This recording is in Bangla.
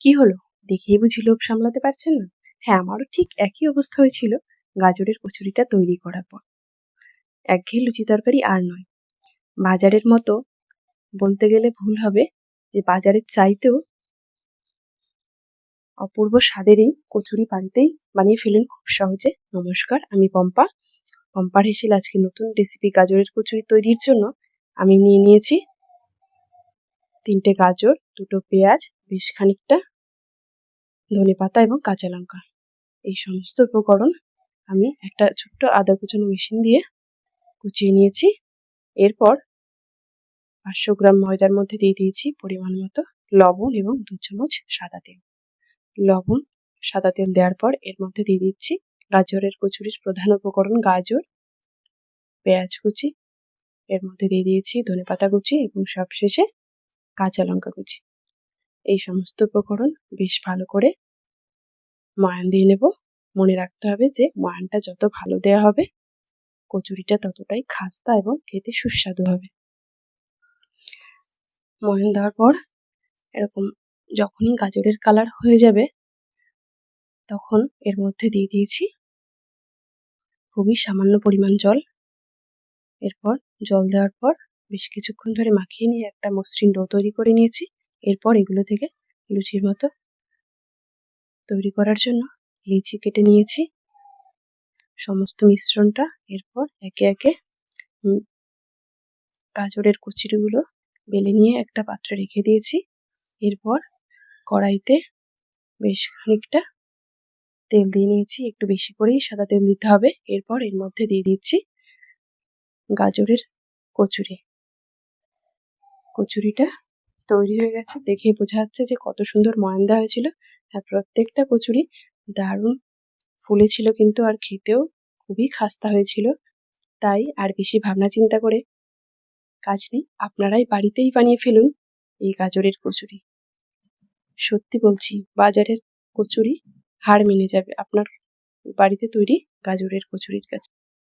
কি হলো? দেখেই বুঝি লোভ সামলাতে পারছেন না। হ্যাঁ আমারও ঠিক একই অবস্থা হয়েছিল গাজরের কচুরিটা তৈরি করার পর। একঘেয়ে লুচি তরকারি আর নয়। বাজারের মতো বলতে গেলে ভুল হবে যে বাজারের চাইতেও অপূর্ব স্বাদের এই কচুরি বাড়িতেই বানিয়ে ফেলুন খুব সহজে। নমস্কার, আমি পম্পা। পম্পার হেসেল, আজকে নতুন রেসিপি গাজরের কচুরি তৈরির জন্য আমি নিয়ে নিয়েছি তিনটে গাজর, দুটো পেঁয়াজ, বেশ খানিকটা ধনে পাতা এবং কাঁচা লঙ্কা। এই সমস্ত উপকরণ আমি একটা ছোট্ট আদা কুচানো মেশিন দিয়ে কুচিয়ে নিয়েছি। এরপর পাঁচশো গ্রাম ময়দার মধ্যে দিয়ে দিয়েছি পরিমাণ মতো লবণ এবং দু চামচ সাদা তেল। লবণ, সাদা তেল দেওয়ার পর এর মধ্যে দিয়ে দিচ্ছি গাজরের কচুরির প্রধান উপকরণ গাজর, পেঁয়াজ কুচি। এর মধ্যে দিয়ে দিয়েছি ধনে পাতা কুচি এবং সবশেষে কাঁচা লঙ্কা কুচি। এই সমস্ত উপকরণ বেশ ভালো করে ময়ান দিয়ে নেব। মনে রাখতে হবে যে ময়ানটা যত ভালো দেওয়া হবে, কচুরিটা ততটাই খাস্তা এবং খেতে সুস্বাদু হবে। ময়ান দেওয়ার পর এরকম যখনই গাজরের কালার হয়ে যাবে, তখন এর মধ্যে দিয়ে দিয়েছি খুবই সামান্য পরিমাণ জল। এরপর জল দেওয়ার পর বেশ কিছুক্ষণ ধরে মাখিয়ে নিয়ে একটা মসৃণ ডো তৈরি করে নিয়েছি। এরপর এগুলো থেকে লুচির মতো তৈরি করার জন্য লিচি কেটে নিয়েছি। সমস্ত মিশ্রণটা এরপর একে একে গাজরের কুচিগুলো বেলে নিয়ে একটা পাত্রে রেখে দিয়েছি। এরপর কড়াইতে বেশ খানিকটা তেল দিয়ে নিয়েছি। একটু বেশি করেই সাদা তেল দিতে হবে। এরপর এর মধ্যে দিয়ে দিচ্ছি গাজরের কচুরি। কচুরিটা তৈরি হয়ে গেছে। দেখেই বোঝা যাচ্ছে যে কত সুন্দর ময়ান দেওয়া হয়েছিল। আর প্রত্যেকটা কচুরি দারুণ ফুলেছিল কিন্তু আর খেতেও খুবই খাস্তা হয়েছিল। তাই আর বেশি ভাবনা চিন্তা করে কাজ নেই। আপনারাই বাড়িতেই বানিয়ে ফেলুন এই গাজরের কচুরি। সত্যি বলছি, বাজারের কচুরি হার মেনে যাবে। আপনার বাড়িতে তৈরি গাজরের কচুরির কাছে।